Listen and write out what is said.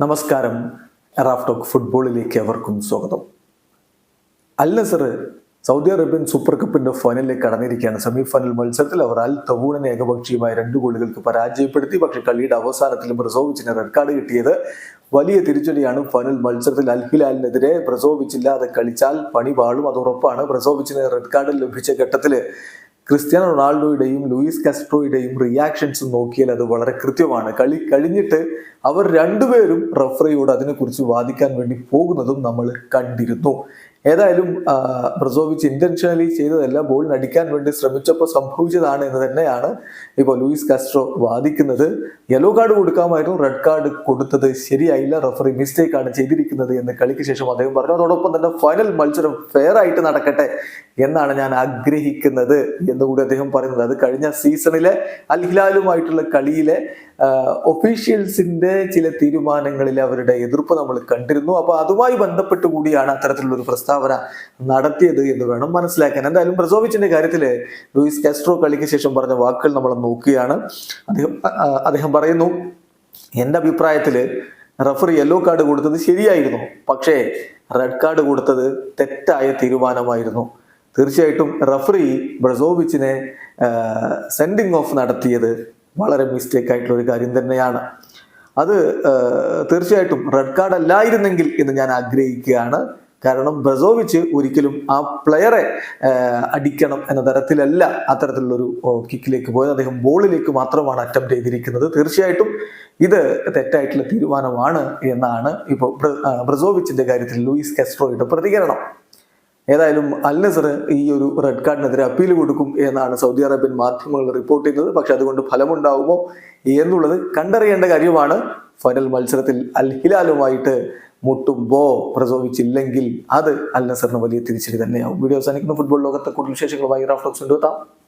നമസ്കാരം. റാഫ്ടോക്ക് ഫുട്ബോളിലേക്ക് അവർക്കും സ്വാഗതം. Al Nassr Saudi Arabian super കപ്പിന്റെ ഫൈനലിലേക്ക് കടന്നിരിക്കുകയാണ്. സെമി ഫൈനൽ മത്സരത്തിൽ അവർ അൽ തവൂണിനെ ഏകപക്ഷീയമായ രണ്ട് ഗോളുകൾക്ക് പരാജയപ്പെടുത്തി. പക്ഷെ കളിയുടെ അവസാനത്തിലും ബ്രസോവിച്ചിന് റെഡ് കാർഡ് കിട്ടിയത് വലിയ തിരിച്ചടിയാണ്. ഫൈനൽ മത്സരത്തിൽ അൽ ഹിലാലിനെതിരെ ബ്രസോവിച്ച് ഇല്ലാതെ കളിച്ചാൽ പണി പാളും അത് ഉറപ്പാണ് ബ്രസോവിച്ചിന് റെഡ് കാർഡ് ലഭിച്ച ഘട്ടത്തിൽ ക്രിസ്ത്യാനോ റൊണാൾഡോയുടെയും ലൂയിസ് കാസ്ട്രോയുടെയും റിയാക്ഷൻസ് നോക്കിയാൽ അത് വളരെ കൃത്യമാണ്. കളി കഴിഞ്ഞിട്ട് അവർ രണ്ടുപേരും റഫറിയോട് അതിനെക്കുറിച്ച് വാദിക്കാൻ വേണ്ടി പോകുന്നതും നമ്മൾ കണ്ടിരുന്നു. ഏതായാലും ബ്രസോവിച്ച് ഇന്റൻഷനലി ചെയ്തതല്ല ബോളിന് അടിക്കാൻ വേണ്ടി ശ്രമിച്ചപ്പോൾ സംഭവിച്ചതാണ് എന്ന് തന്നെയാണ് ഇപ്പോൾ ലൂയിസ് കാസ്ട്രോ വാദിക്കുന്നത്. യെല്ലോ കാർഡ് കൊടുക്കാമായിരുന്നു റെഡ് കാർഡ് കൊടുത്തത് ശരിയായില്ല റഫറി മിസ്റ്റേക്ക് ആണ് ചെയ്തിരിക്കുന്നത് എന്ന് കളിക്ക് ശേഷം അദ്ദേഹം പറഞ്ഞു. അതോടൊപ്പം തന്നെ ഫൈനൽ മത്സരം ഫെയർ ആയിട്ട് നടക്കട്ടെ എന്നാണ് ഞാൻ ആഗ്രഹിക്കുന്നത് എന്നുകൂടി അദ്ദേഹം പറയുന്നത്. അത് കഴിഞ്ഞ സീസണിലെ അൽ ഹിലാലുമായിട്ടുള്ള കളിയിലെ ഒഫീഷ്യൽസിന്റെ ചില തീരുമാനങ്ങളിൽ അവരുടെ എതിർപ്പ് നമ്മൾ കണ്ടിരുന്നു. അപ്പൊ അതുമായി ബന്ധപ്പെട്ട് കൂടിയാണ് അത്തരത്തിലുള്ള ഒരു പ്രസ്താവന നടത്തിയത് എന്ന് വേണം മനസ്സിലാക്കാൻ. എന്തായാലും ബ്രസോവിച്ചിന്റെ കാര്യത്തിൽ ലൂയിസ് കാസ്ട്രോ കളിക്ക് ശേഷം പറഞ്ഞ വാക്കുകൾ നമ്മൾ നോക്കുകയാണ്. അദ്ദേഹം അദ്ദേഹം പറയുന്നു എന്റെ അഭിപ്രായത്തിൽ റഫറി യെല്ലോ കാർഡ് കൊടുത്തത് ശരിയായിരുന്നു. പക്ഷേ റെഡ് കാർഡ് കൊടുത്തത് തെറ്റായ തീരുമാനമായിരുന്നു. തീർച്ചയായിട്ടും റഫറി ബ്രസോവിച്ചിനെ സെൻഡിങ് ഓഫ് നടത്തിയത് വളരെ മിസ്റ്റേക്ക് ആയിട്ടുള്ള ഒരു കാര്യം തന്നെയാണ്. അത് തീർച്ചയായിട്ടും റെഡ് കാർഡ് അല്ലായിരുന്നെങ്കിൽ എന്ന് ഞാൻ ആഗ്രഹിക്കുകയാണ്. കാരണം ബ്രസോവിച്ച് ഒരിക്കലും ആ പ്ലെയറെ അടിക്കണം എന്ന തരത്തിലല്ല അത്തരത്തിലുള്ളൊരു കിക്കിലേക്ക് പോയത്. അദ്ദേഹം ബോളിലേക്ക് മാത്രമാണ് അറ്റംപ്റ്റ് ചെയ്തിരിക്കുന്നത്. തീർച്ചയായിട്ടും ഇത് തെറ്റായിട്ടുള്ള തീരുമാനമാണ് എന്നാണ് ഇപ്പോൾ ബ്രസോവിച്ചിന്റെ കാര്യത്തിൽ ലൂയിസ് കെസ്ട്രോയുടെ പ്രതികരണം. ഏതായാലും അൽനസർ ഈ ഒരു റെഡ് കാർഡിനെതിരെ അപ്പീൽ കൊടുക്കും എന്നാണ് സൗദി അറേബ്യൻ മാധ്യമങ്ങൾ റിപ്പോർട്ട് ചെയ്യുന്നത്. പക്ഷെ അതുകൊണ്ട് ഫലമുണ്ടാവുമോ എന്നുള്ളത് കണ്ടറിയേണ്ട കാര്യമാണ്. ഫൈനൽ മത്സരത്തിൽ അൽ ഹിലാലുമായിട്ട് മുട്ടുമ്പോ പ്രസവിച്ചില്ലെങ്കിൽ അത് അൽ നസറിന് വലിയ തിരിച്ചടി തന്നെയാവും. വീഡിയോ അവസാനിക്കുന്ന. ഫുട്ബോൾ ലോകത്തെ കൂടുതൽ വിശേഷങ്ങൾ റാഫ്റ്റോക്സ് കൊണ്ടുവെത്താം.